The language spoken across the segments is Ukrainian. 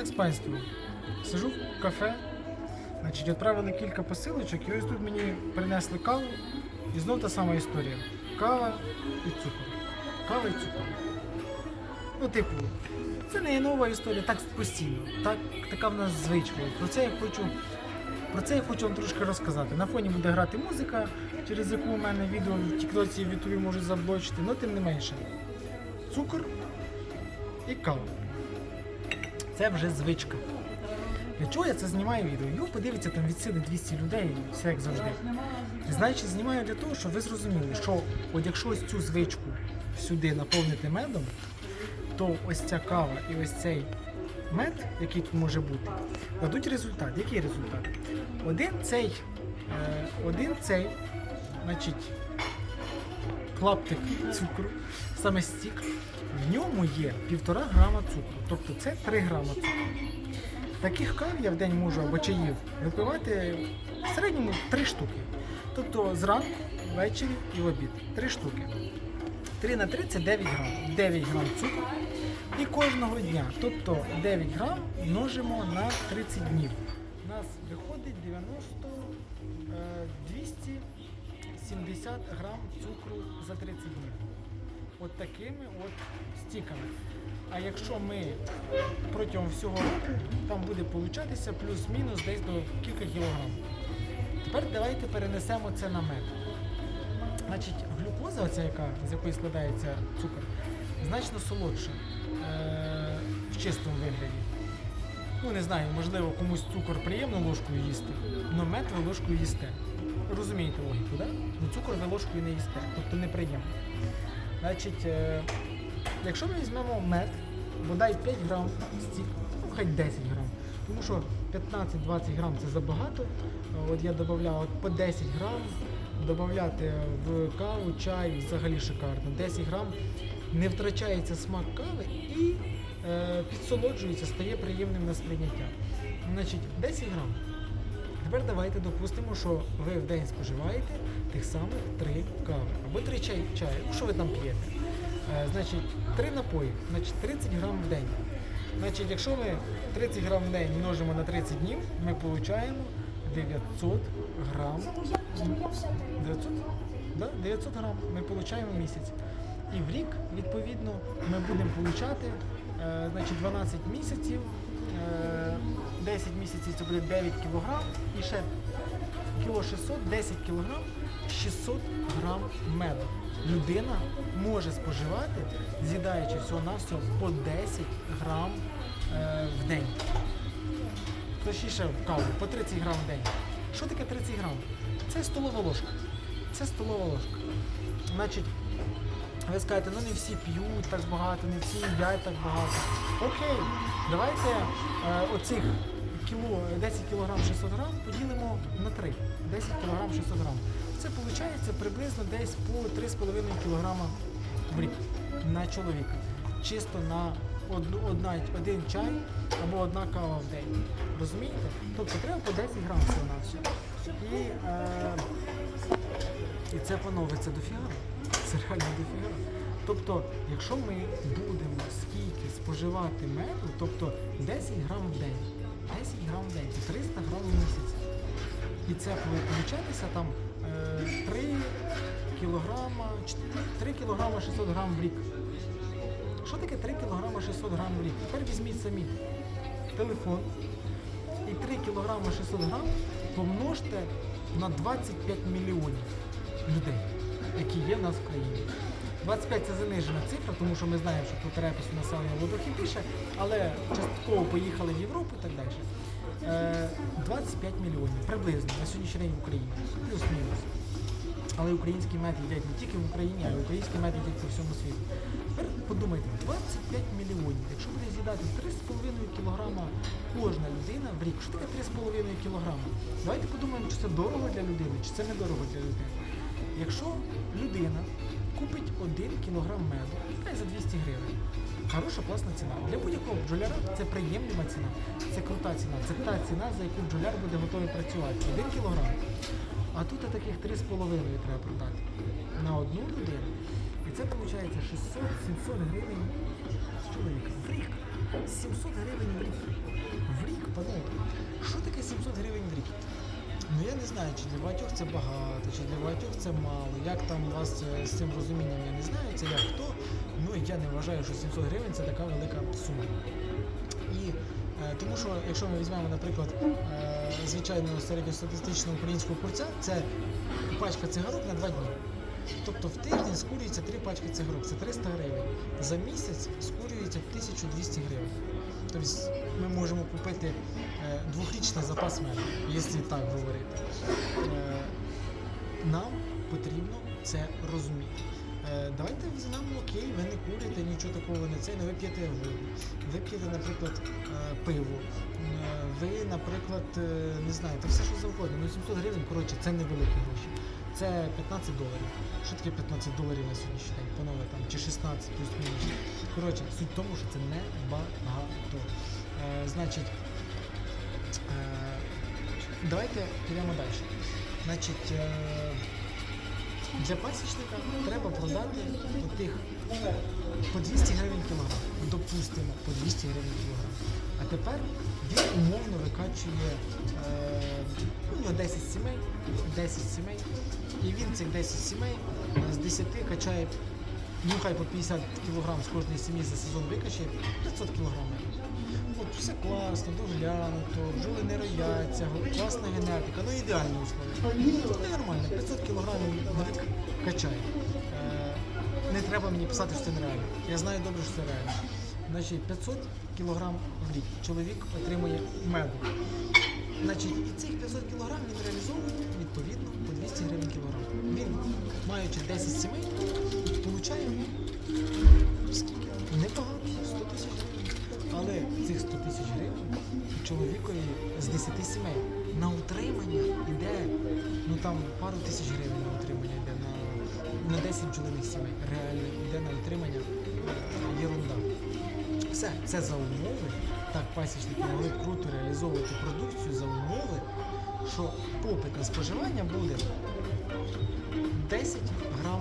Так, спайство. Сижу в кафе, значить, відправили кілька посилочок, і ось тут мені принесли каву, і знов та сама історія. Кава і цукор. Кава і цукор. Ну, типу, це не є нова історія, так постійно. Так, така в нас звичка. Про це я хочу. Про це я хочу вам трошки розказати. На фоні буде грати музика, через яку у мене відео в Тіктоці в Ютубі можуть заблочити, але тим не менше. Цукор і кава. Це вже звичка. Для чого я це знімаю відео? Його подивиться там від сили 200 людей, все як завжди. Значить, знімаю для того, щоб ви зрозуміли, що от якщо ось цю звичку сюди наповнити медом, то ось ця кава і ось цей мед, який тут може бути, дадуть результат. Який результат? Один цей, е, один цей, значить, клаптик цукру, саме стік, в ньому є 1,5 грама цукру, тобто це 3 грама цукру. Таких кав я в день можу або чаїв випивати в середньому 3 штуки. Тобто зранку, ввечері і в обід. 3 штуки. 3 на 3 це 9 грам. 9 грам цукру. І кожного дня. Тобто 9 грам множимо на 30 днів. У нас виходить 90 200. Е, 70 грам цукру за 30 днів. От такими от стіками. А якщо ми протягом всього року, там буде получатися плюс-мінус десь до кілька кілограмів. Тепер давайте перенесемо це на мед. Значить, глюкоза, оця яка, з якої складається цукор, значно солодша е- в чистому вигляді. Ну, не знаю, можливо, комусь цукор приємно ложкою їсти, але мед ви ложкою їсте. Розумієте логіку, так? Ну цукор ви ложкою не їсте, тобто неприємно. Значить, е- якщо ми візьмемо мед, бодай 5 грам стік, ну хай 10 грам, тому що 15-20 грам це забагато. От я додавав по 10 грам, додати в каву, чай взагалі шикарно. 10 грам не втрачається смак кави і е, підсолоджується, стає приємним на сприйняття. Значить, 10 грам. Тепер давайте допустимо, що ви в день споживаєте тих самих 3 кави або 3 чай, чаю, ну що ви там п'єте. Е, значить, 3 напої, значить 30 грам в день. Значить, якщо ми 30 грам в день множимо на 30 днів, ми отримуємо 900 грам. 900? Да, 900 грам ми отримуємо в місяць. І в рік, відповідно, ми будемо отримати е, значить, 12 місяців, е, 10 місяців це буде 9 кілограм і ще кіло 600, 10 кілограм, 600 грам меду. Людина може споживати, з'їдаючи всього-навсього по 10 грам е, в день. Точніше в каву, по 30 грам в день. Що таке 30 грам? Це столова ложка. Це столова ложка. Значить, ви скажете, ну не всі п'ють так багато, не всі їдять так багато. Окей, давайте е, оцих кіло, 10 кг 600 грам поділимо на 3. 10 кг 600 грам. Це виходить приблизно десь по 3,5 кг в рік на чоловіка. Чисто на одну, одна, один чай або одна кава в день. Розумієте? Тобто треба по 10 грам всього на все. І, е, і це, панове, це дофіга. Це реально дофіга. Тобто, якщо ми будемо скільки споживати меду, тобто 10 грам в день, 10 грам в день, це 300 грам в місяць. І це буде там е, 3 кілограма, 3 кілограма 600 грам в рік. Що таке 3 кілограма 600 грам в рік? Тепер візьміть самі телефон і 3 кілограма 600 грам помножте на 25 мільйонів людей, які є в нас в країні. 25 це занижена цифра, тому що ми знаємо, що по перепису населення було трохи більше, але частково поїхали в Європу і так далі. Е, 25 мільйонів приблизно на сьогоднішній день в Україні. Плюс-мінус. Але український мед їдять не тільки в Україні, а й український мед їдять по всьому світу. Тепер подумайте, 25 мільйонів. Якщо буде з'їдати 3,5 кілограма кожна людина в рік, що таке 3,5 кілограма? Давайте подумаємо, чи це дорого для людини, чи це недорого для людини. Якщо людина купить 1 кілограм меду, хай за 200 гривень. Хороша класна ціна. Для будь-якого бджоляра це приємна ціна, це крута ціна, це та ціна, за яку бджоляр буде готовий працювати. 1 кілограм. А тут таких 3,5 треба продати на одну людину. І це виходить 600-700 гривень з чоловіка. В рік. 700 гривень в рік. подумати, що таке не знаю, чи для багатьох це багато, чи для багатьох це мало. Як там у вас е, з цим розумінням, я не знаю, це як хто. Ну я не вважаю, що 700 гривень це така велика сума. І е, тому що, якщо ми візьмемо, наприклад, е, звичайного середньостатистичного українського курця, це пачка цигарок на два дні. Тобто в тиждень скурюється три пачки цигарок, це 300 гривень. За місяць скурюється 1200 гривень. Тобто ми можемо купити е, двохрічний запас меду, якщо так говорити. Е, нам потрібно це розуміти. Е, давайте візьмемо окей, ви не курите, нічого такого не це, але ви п'єте воду. Ви п'єте, наприклад, пиво. Ви, наприклад, не знаю, та все що завгодно. Ну 700 гривень, коротше, це невеликі гроші. Це 15 доларів. Що таке 15 доларів на сьогоднішній день? Панове там чи 16 плюс-мінус. Коротше, суть в тому, що це не багато. Е, значить, е, давайте підемо далі. Значить, е, для пасічника треба продати отих по 200 гривень кілограм. Допустимо, по 200 гривень кілограм. А тепер він умовно викачує е, ну, 10 сімей, 10 сімей, і він цих 10 сімей з 10 качає, ну хай по 50 кілограм з кожної сім'ї за сезон викачає 500 кілограм. От все класно, доглянуто, бджоли не рояться, класна генетика, ну ідеальні условия. Ну, нормально, 500 кілограмів качає. Е, не треба мені писати, що це нереально. Я знаю добре, що це реально. Значить, 500 кілограм в рік чоловік отримує меду. Значить, і цих 500 кілограм він реалізовує відповідно по 200 гривень кілограм. Він, маючи 10 сімей, получає скільки? Небагато, 100 тисяч гривень. Але цих 100 тисяч гривень чоловікові з 10 сімей на утримання йде, ну там пару тисяч гривень на утримання йде на, на 10 бджолиних сімей. Реально йде на утримання єрунда. Все, це за умови. Так пасічники могли круто реалізовувати продукцію за умови, що попит на споживання буде 10 грам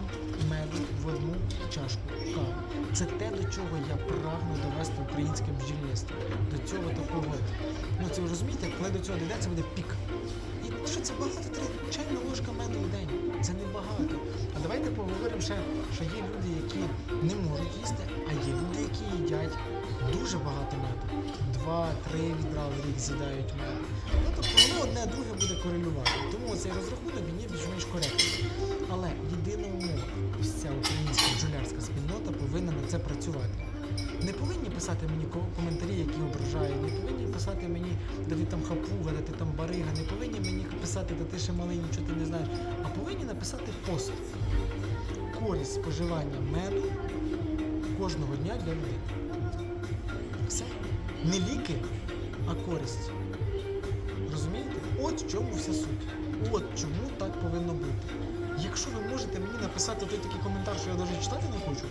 меду в одну чашку кави. Це те, до чого я прагну довести українське бджільництво. До цього такого. Ну це ви розумієте, коли до цього дійде, це буде пік. І що це багато? Три чайна ложка меду в день. Це не багато. А давайте поговоримо ще, що є люди, які не можуть їсти, а є люди, які їдять дуже багато меду. Два-три відра в рік з'їдають меду. Ну тобто воно одне друге буде корелювати. Тому цей розрахунок він є більш-менш коректний. Але єдина умова, вся українська бджолярська спільнота повинна на це працювати. Не повинні писати мені коментарі, які ображають, не повинні писати мені, де ти там хапуга, де ти там барига, не повинні мені писати, де ти ще малий, нічого ти не знаєш, а повинні написати пост. Користь споживання меду кожного дня для людей. Не ліки, а користь. Розумієте? От в чому вся суть. От чому так повинно бути. Якщо ви можете мені написати той такий коментар, що я навіть читати не хочу,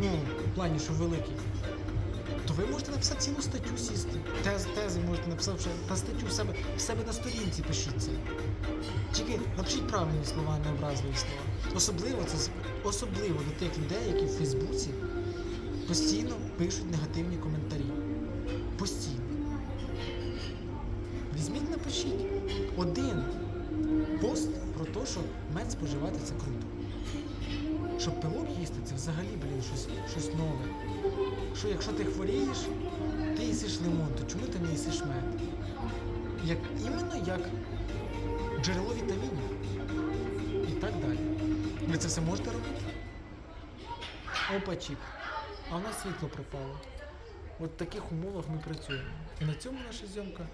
ну, в плані, що великий, то ви можете написати цілу статтю сісти. Тез, тези можете написати вже та статтю в себе, в себе на сторінці пишіть це. Тільки напишіть правильні слова, не образливі слова. Особливо це особливо до тих людей, які в Фейсбуці постійно пишуть негативні коментарі. Постійно. Візьміть, напишіть один пост про те, що мед споживати це круто. Щоб пилок їсти, це взагалі, блін, щось, щось нове. Що якщо ти хворієш, ти їсиш лимон, то чому ти не їсиш мед? Як, іменно як джерело вітамінів. І так далі. Ви це все можете робити? Опа, чіп. А у нас світло пропало. От в таких умовах ми працюємо. І на цьому наша зйомка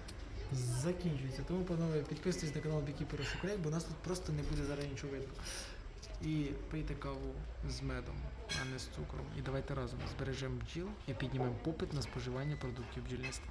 закінчується. Тому, панове, підписуйтесь на канал Бікіпера Шоколять, бо нас тут просто не буде зараз нічого видно. І пийте каву з медом, а не з цукром. І давайте разом збережемо бджіл і піднімемо попит на споживання продуктів бджільництва.